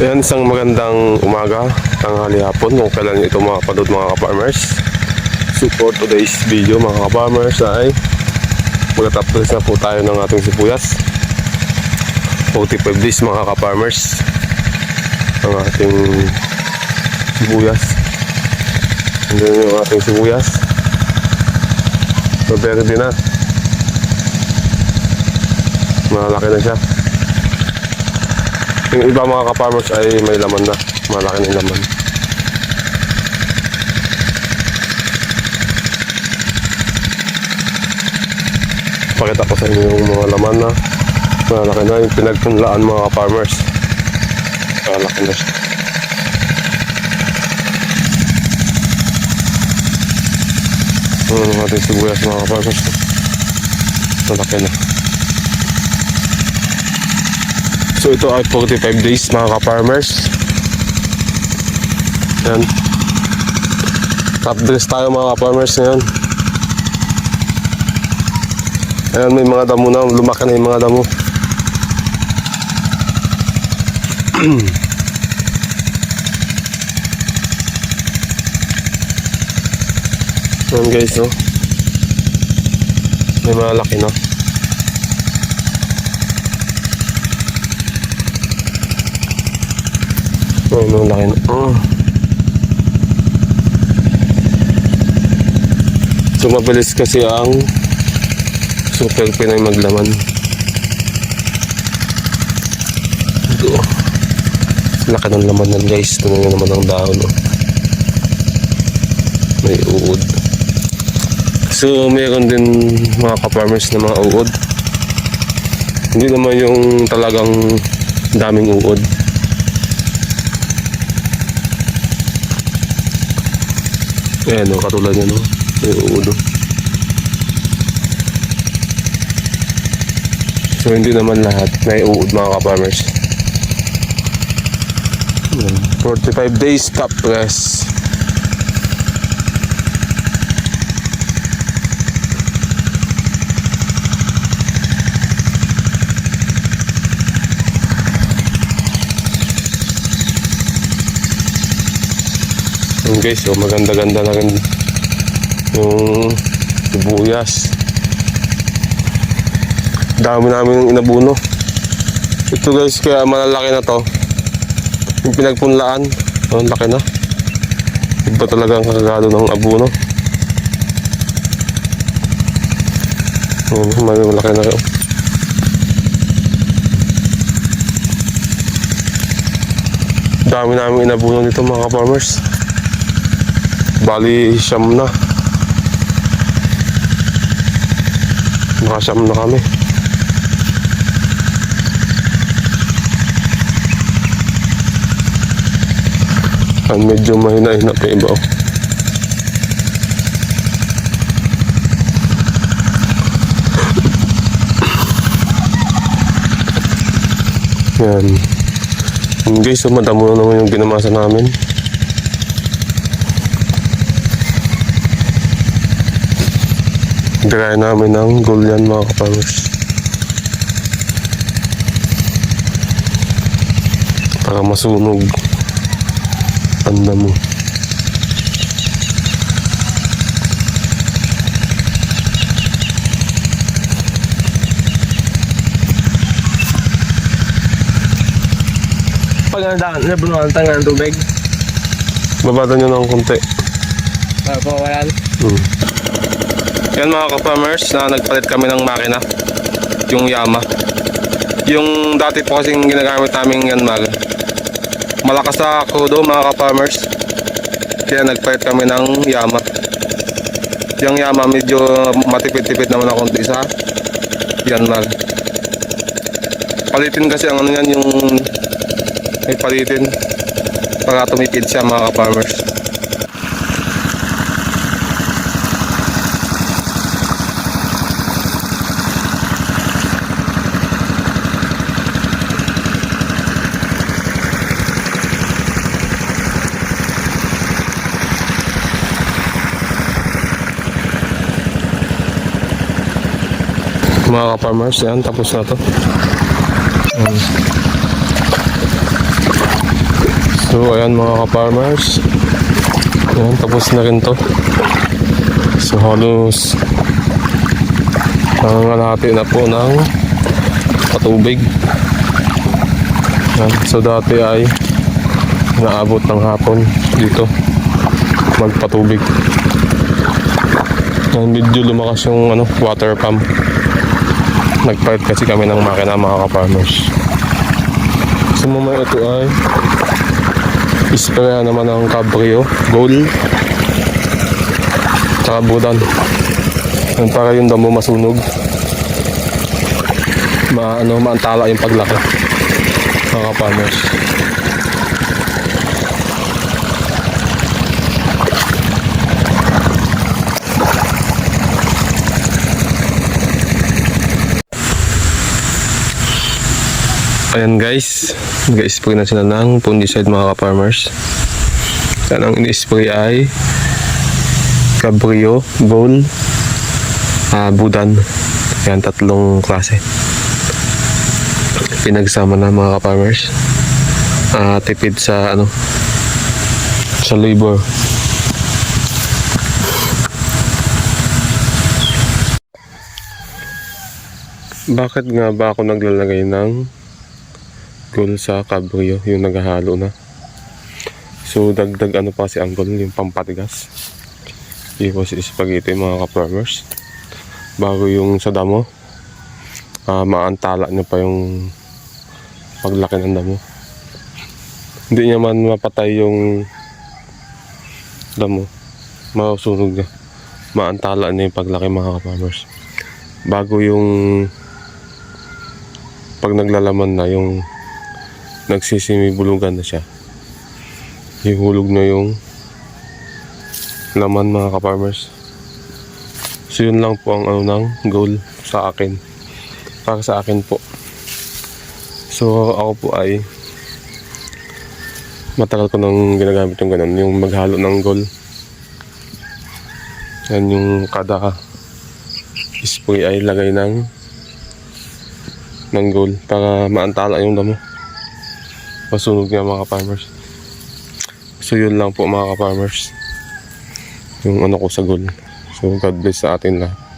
Ayan, isang magandang umaga, tanghali hapon, kung kailan nyo ito makapanood mga ka-farmers. So for today's video mga ka-farmers ay magtatapos na po tayo ng ating sibuyas. 45 days mga ka-farmers ang ating sibuyas. Hindi yung ating sibuyas. So, verde na. Malaki na siya. Yung iba mga ka-farmers ay may laman na. Malaki na yung laman. Pakita ko sa inyo yung mga laman na. Malaki na yung pinagpunlaan mga ka-farmers. Malaki na siya. Ano ang ating sibuyas mga ka-farmers. Malaki na. So ito ay 45 days mga ka-farmers. Yan. Top dress tayo mga ka-farmers ngayon. Ayan may mga damo na. Lumaki na yung mga damo. Ayan guys no. May malaki na. Oh, no, laki na. Oh. So, mabilis kasi ang super Pinoy maglaman. Ito. Laki ng laman yan guys. Tingnan nyo naman ang dahon. Oh. May uod. So, mayroon din mga ka-farmers na mga uod. Hindi naman yung talagang daming uod. Ayan o, katulad yan o. May uudo. So, hindi naman lahat may uud mga ka-farmers. Ayan, 45 days cup rest. Yun guys, so maganda-ganda na rin yung sibuyas. Dami namin yung inabuno. Ito guys, kaya malalaki na to. Yung pinagpunlaan, ang laki na. Iba talaga ang kakagado ng abuno. Yun, may malaki na rin. Dami namin inabuno dito mga farmers. Bali, siyam na. Nakasyam na kami. Ang medyo mahina-hina pa iba. oh. Yan guys, so madamo na naman yung ginamasa namin. Dry namin ng gulyan mga kapangos. Para masunog. Tanda mo. Pag nadaan, nabunuan tayo ng tubig. Babata nyo ng konti. Para pawalan. Hmm. Yan mga ka-farmers na nagpalit kami ng makina. Yung Yama. Yung dati po kasing ginagamit namin yan mag. Malakas sa kudo mga ka-farmers. Kaya nagpalit kami ng Yama. Yung Yama medyo matipid-tipid naman ako sa yan mag. Palitin kasi ang ano yan yung may palitin para tumipid siya mga ka-farmers. Mga ka-farmers yan tapos na to um, So ayan mga ka-farmers. Ayan, tapos na rin to. So halos nangangalati na po ng patubig. Ayan, so dati ay naabot ng hapon dito magpatubig. Ayan, medyo lumakas yung ano, water pump. Nagpalit kasi kami ng makina mga ka-farmers. So mamaya ito ay? Ispray naman ng Cabrio Gold. Tsaka Budan. Yan para yung damo masunog. Ma, ano, maantala yung paglaki Mga ka-farmers Ayan guys, nag-spray na sila ng fungicide mga ka-farmers. Yan ang in-spray ay Cabrio, Gold, ah, Budan. Yan, tatlong klase. Pinagsama na mga ka-farmers. Ah, tipid sa ano sa labor. Bakit nga ba ako naglalagay ng goal sa cabrio yung naghahalo na. So dagdag ano pa si angle yung pampatigas. Iwas spaghetti mga ka-farmers. Bago yung sa damo ah maantala niya pa yung paglaki ng damo. Hindi niya man mapatay yung damo. Masunog niya. Maantala niya yung paglaki mga ka-farmers. Bago yung pag naglalaman na yung nagsisimibulugan na siya. Ihulog na yung laman mga ka-farmers. So yun lang po ang ano ng goal sa akin. Para sa akin po. So ako po ay matagal ko nang ginagamit yung ganun. Yung maghalo ng goal. Yan yung kada spray ay lagay ng ng goal para maantala yung damo masunog nga mga farmers so yun lang po mga farmers yung ano ko sa goal. So God bless sa atin lahat